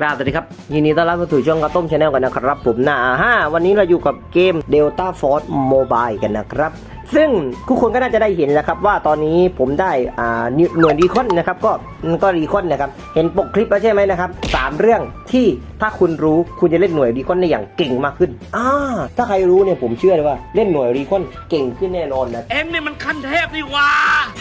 กราบสวัสดีครับ ยินดีต้อนรับเข้าสู่ช่องกระต้มชาแนลกันนะครับผมนะฮ่าวันนี้เราอยู่กับเกม Delta Force Mobile กันนะครับ ซึ่งทุกคนก็น่าจะได้เห็นแล้วครับว่าตอนนี้ผมได้อ่าหน่วยรีคอนนะครับก็ก็รีคอนนะครับเห็นปกคลิปแล้วใช่ไหมนะครับสามเรื่องที่ถ้าคุณรู้คุณจะเล่นหน่วยรีคอนได้อย่างเก่งมากขึ้นอ่าถ้าใครรู้เนี่ยผมเชื่อเลยว่าเล่นหน่วยรีคอนเก่งขึ้นแน่นอนนะเอ็งนี่มันขั้นเทพนี่หว่า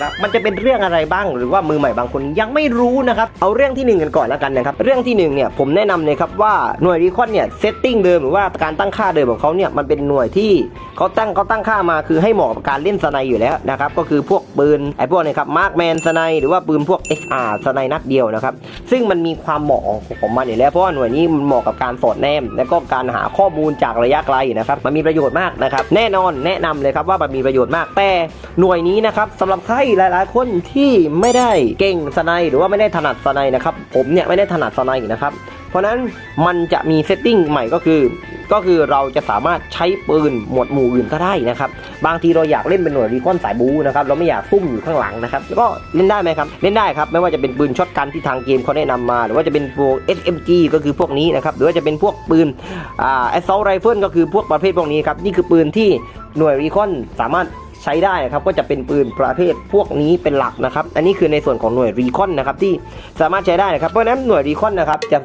ครับมันจะเป็นเรื่องอะไรบ้างหรือว่ามือใหม่บางคนยังไม่รู้นะครับเอาเรื่องที่หนึ่งกันก่อนแล้วกันนะครับเรื่องที่หนึ่งเนี่ยผมแนะนำเลยครับว่าหน่วยรีคอนเนี่ยเซตติ้งเดิมหรือว่าการตั้งค่าเดิมของเขาเนี่ยมันเป็นหน่วยที่เขาตั้งเขาตั้งค่ามาคือให้เหมาะกับการเล่นสไนอยู่แล้วนะครับก็คือพวกปืนไอ้พวกเนี้ครับมาร์กแมนสไนหรือว่าปืนพวก SR สไนนัดเดียวนะครับซึ่งมันมีความเหมาะของมันอยู่แล้วเพราะว่าหน่วยนี้มันเหมาะกับการสอดแนม และก็การหาข้อมูลจากระยะไกลนะครับมันมีประโยชน์มากนะครับแน่นอนแนะนำเลยครับว่ามันมีประโยชน์มากแต่หน่วยนี้นะครับสำหรับใครหลาย ๆ คนที่ไม่ได้เก่งสไนหรือว่าไม่ได้ถนัดสไนนะครับผมเนี่ยไม่ได้ถนัดสไนนะครับเพราะนั้นมันจะมีเซตติ้งใหม่ก็คือ ก็คือเราจะสามารถใช้ปืนหมวดหมู่อื่นก็ได้นะครับ บางทีเราอยากเล่นเป็นหน่วยรีคอนสายบูนะครับเราไม่อยากซุ่มอยู่ข้างหลังนะครับแล้วก็เล่นได้ไหมครับเล่นได้ครับไม่ว่าจะเป็นปืนช็อตกันที่ทางเกมเขาแนะนำมา หรือว่าจะเป็นพวก SMG ก็คือพวกนี้นะครับหรือว่าจะเป็นพวกปืนอ่า assault rifle ก็คือพวกประเภทพวกนี้ครับนี่คือปืนที่หน่วยรีคอนสามารถ ใช้ได้นะครับก็จะเป็นปืนประเภทพวกนี้เป็นหลักนะครับ อันนี้คือในส่วนของหน่วยรีคอนนะครับที่สามารถใช้ได้นะครับเพราะฉะนั้นหน่วยรีคอนนะครับจะ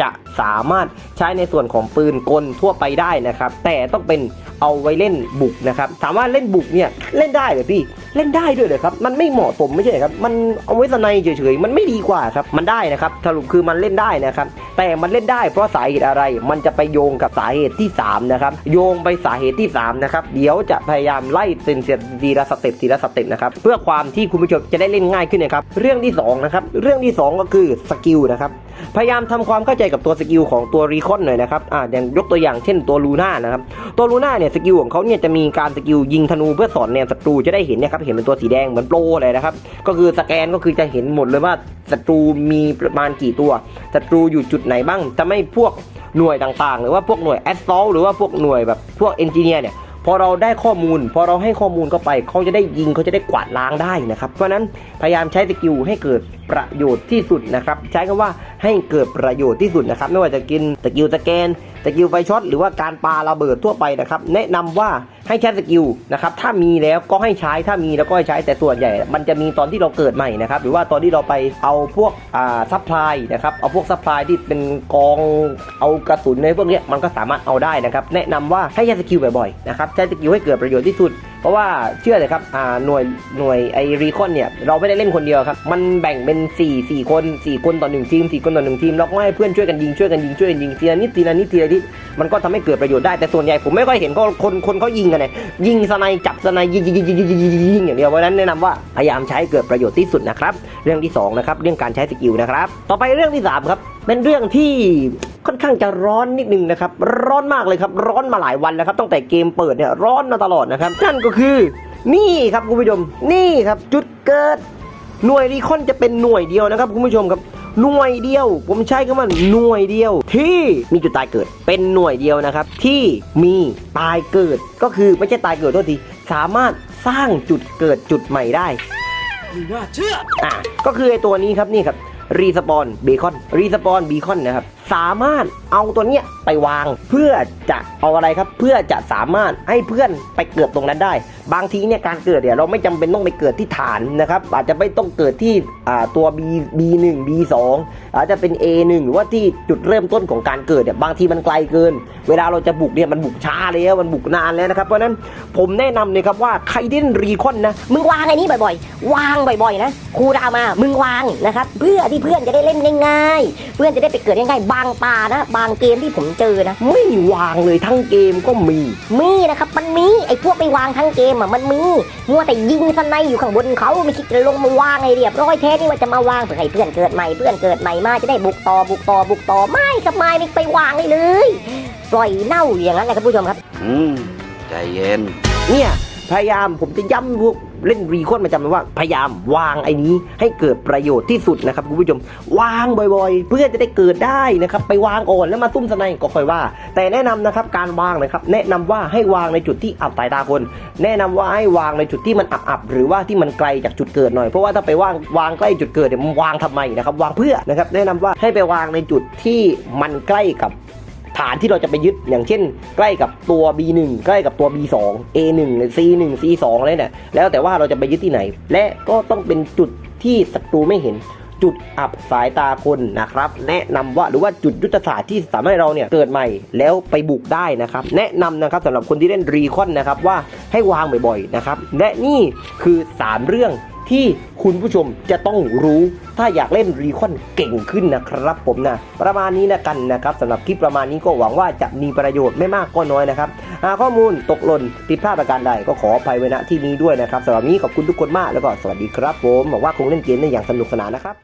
จะสามารถใช้ในส่วนของปืนกลทั่วไปได้นะครับ แต่ต้องเป็นเอาไว้เล่นบุกนะครับถามว่าเล่นบุกเนี่ยเล่นได้เหรอพี่ เล่นได้ด้วยเหรอครับ มันไม่เหมาะสมไม่ใช่เหรอครับ มันเอาไว้สไนเฉยๆ มันไม่ดีกว่าครับ มันได้นะครับสรุปคือมันเล่นได้นะครับ แต่มันเล่นได้เพราะสาเหตุอะไร มันจะไปโยงกับสาเหตุที่ 3 นะครับ โยงไปสาเหตุที่ 3 นะครับ เดี๋ยวจะพยายามไล่เป็นทีละสเต็ปทีละสเต็ปนะครับ เพื่อความที่คุณผู้ชมจะได้เล่นง่ายขึ้นนะครับ เรื่องที่สองนะครับ เรื่องที่สองก็คือสกิลนะครับ พยายามทำความเข้าใจกับตัวสกิลของตัวรีคอนหน่อยนะครับอ่าอย่างยกตัวอย่างเช่นตัวลูน่านะครับตัวลูน่าเนี่ยสกิลของเขาเนี่ยจะมีการสกิลยิงธนูเพื่อสอนแนวศัตรูจะได้เห็นเนะครับเห็นเป็นตัวสีแดงเหมือนโปรเลยนะครับก็คือสแกนก็คือจะเห็นหมดเลยว่าศัตรูมีประมาณกี่ตัวศัตรูอยู่จุดไหนบ้างจะไม่พวกหน่วยต่างๆ หรือว่าพวกหน่วยแอสซอลหรือว่าพวกหน่วยแบบพวกเอนจิเนียร์เนี่ย พอเราได้ข้อมูล พอเราให้ข้อมูลเข้าไปเขาจะได้ยิงเขาจะได้กวาดล้างได้นะครับ เพราะนั้นพยายามใช้สกิลให้เกิดประโยชน์ที่สุดนะครับ ใช้คำว่าให้เกิดประโยชน์ที่สุดนะครับ ไม่ว่าจะกินสกิลสแกน กิลไฟช็อตหรือว่าการปาระเบิดทั่วไปนะครับ แนะนำว่าให้ใช้สกิลนะครับถ้ามีแล้วก็ให้ใช้ถ้ามีแล้วก็ให้ใช้แต่ส่วนใหญ่ มันจะมีตอนที่เราเกิดใหม่นะครับหรือว่าตอนที่เราไปเอาพวกอ่าซัพพลายนะครับเอาพวกซัพพลายที่เป็นกองเอากระสุนในพวกนี้มันก็สามารถเอาได้นะครับแนะนำว่าให้ใช้สกิลบ่อยๆนะครับใช้สกิลให้เกิดประโยชน์ที่สุด เพราะว่าเชื่อเลยครับอ่าหน่วยหน่วยไอรีคอนเนี่ยเราไม่ได้เล่นคนเดียวครับ มันแบ่งเป็น4 4คน4คนต่อ1ทีม4คนต่อ1ทีมเราก็ให้เพื่อนช่วยกันยิงช่วยกันยิงช่วยกันยิงทีละนิดทีละนิดทีละนิดมันก็ทำให้เกิดประโยชน์ได้แต่ส่วนใหญ่ผมไม่ค่อยเห็นก็คนคนเขายิงกันเยยิงสไนจับสไนยิงยิงยิงยิงยิงยิงอย่างเดียวเพราะนั้นแนะนำว่าพยายามใช้เกิดประโยชน์ที่สุดนะครับเรื่องที่2นะครับเรื่องการใช้สกิลนะครับต่อไปเรื่องที่3ครับเป็นเรื่องที่ ข้างจะร้อนนิดนึงนะครับ ร้อนมากเลยครับ ร้อนมาหลายวันแล้วครับ ตั้งแต่เกมเปิดเนี่ยร้อนมาตลอดนะครับ นั่นก็คือ นี่ครับคุณผู้ชม นี่ครับจุดเกิด หน่วยรีคอนจะเป็นหน่วยเดียวนะครับคุณผู้ชมครับหน่วยเดียว ผมใช้คำว่าหน่วยเดียว ที่มีจุดตายเกิดเป็นหน่วยเดียวนะครับ ที่มีตายเกิดก็คือไม่ใช่ตายเกิดโทษทีสามารถสร้างจุดเกิดจุดใหม่ได้ไม่น่าเชื่ออะก็คือไอตัวนี้ครับนี่ครับรีสปอนเบคอนรีสปอนบีคอนนะครับ สามารถเอาตัวเนี้ยไปวางเพื่อจะเอาอะไรครับ เพื่อจะสามารถให้เพื่อนไปเกิดตรงนั้นได้ บางทีเนี่ยการเกิดเนี่ยเราไม่จำเป็นต้องไปเกิดที่ฐานนะครับ อาจจะไม่ต้องเกิดที่ตัว B B1 B2 อาจจะเป็น A1 หรือว่าที่จุดเริ่มต้นของการเกิดเนี่ยบางทีมันไกลเกิน เวลาเราจะบุกเนี่ยมันบุกช้าแล้วมันบุกนานแล้วนะครับเพราะนั้นผมแนะนำเลยครับว่าใครที่เล่นรีคอนนะมึงวางไอ้นี้บ่อยๆ วางบ่อยๆนะครูดามามึงวางนะครับเพื่อที่เพื่อนจะได้เล่นง่ายๆเพื่อนจะได้ไปเกิดง่ายๆบางตานะ บางเกมที่ผมเจอนะ ไม่วางเลยทั้งเกมก็มี มีนะครับมันมีไอ้พวกไปวางทั้งเกมอะมันมีมัวแต่ยิงสไนอยู่ข้างบนเขาไม่คิดจะลงมาวางไอ้เรียบร้อยแท้นี่ว่าจะมาวางเพื่อให้เพื่อนเกิดใหม่เพื่อนเกิดใหม่มาจะได้บุกต่อบุกต่อบุกต่อไม่ครับไม่ไม่ไปวางเลยเลยปล่อยเน่าอยู่อย่างนั้นแหละครับผู้ชมครับ อืมใจเย็นเนี่ย พยายามผมจะย้ำพวกเล่นรีคอนมาจำไว้ว่าพยายามวางไอ้นี้ให้เกิดประโยชน์ที่สุดนะครับคุณผู้ชมวางบ่อยๆ เพื่อจะได้เกิดได้นะครับไปวางก่อนแล้วมาซุ่มสไนก็ค่อยว่า แต่แนะนำนะครับการวางนะครับแนะนำว่าให้วางในจุดที่อับสายตาคน แนะนำว่าให้วางในจุดที่มันอับๆหรือว่าที่มันไกลจากจุดเกิดหน่อยเพราะว่าถ้าไปวางวางใกล้จุดเกิดเนี่ยมันวางทำไมนะครับวางเพื่อนะครับแนะนำว่าให้ไปวางในจุดที่มันใกล้กับ ฐานที่เราจะไปยึดอย่างเช่น ใกล้กับตัว B1 ใกล้กับตัว B2 A1 หรือ C1 C2 อะไรเนี่ยแล้วแต่ว่าเราจะไปยึดที่ไหน และก็ต้องเป็นจุดที่ศัตรูไม่เห็นจุดอับสายตาคนนะครับ แนะนำว่าหรือว่าจุดยุทธศาสตร์ที่สามารถให้เราเนี่ยเกิดใหม่แล้วไปบุกได้นะครับ แนะนำนะครับสำหรับคนที่เล่นรีคอนนะครับว่าให้วางบ่อยๆนะครับ และนี่คือ 3 เรื่อง ที่คุณผู้ชมจะต้องรู้ถ้าอยากเล่นรีคอนเก่งขึ้นนะครับผมนะ ประมาณนี้นะกันนะครับสำหรับคลิปประมาณนี้ก็หวังว่าจะมีประโยชน์ไม่มากก็น้อยนะครับหากข้อมูลตกหล่นผิดพลาดประการใดก็ขออภัยไว้ณที่นี้ด้วยนะครับสำหรับนี้ขอบคุณทุกคนมากแล้วก็สวัสดีครับผมหวังว่าคงเล่นเกมได้อย่างสนุกสนานนะครับ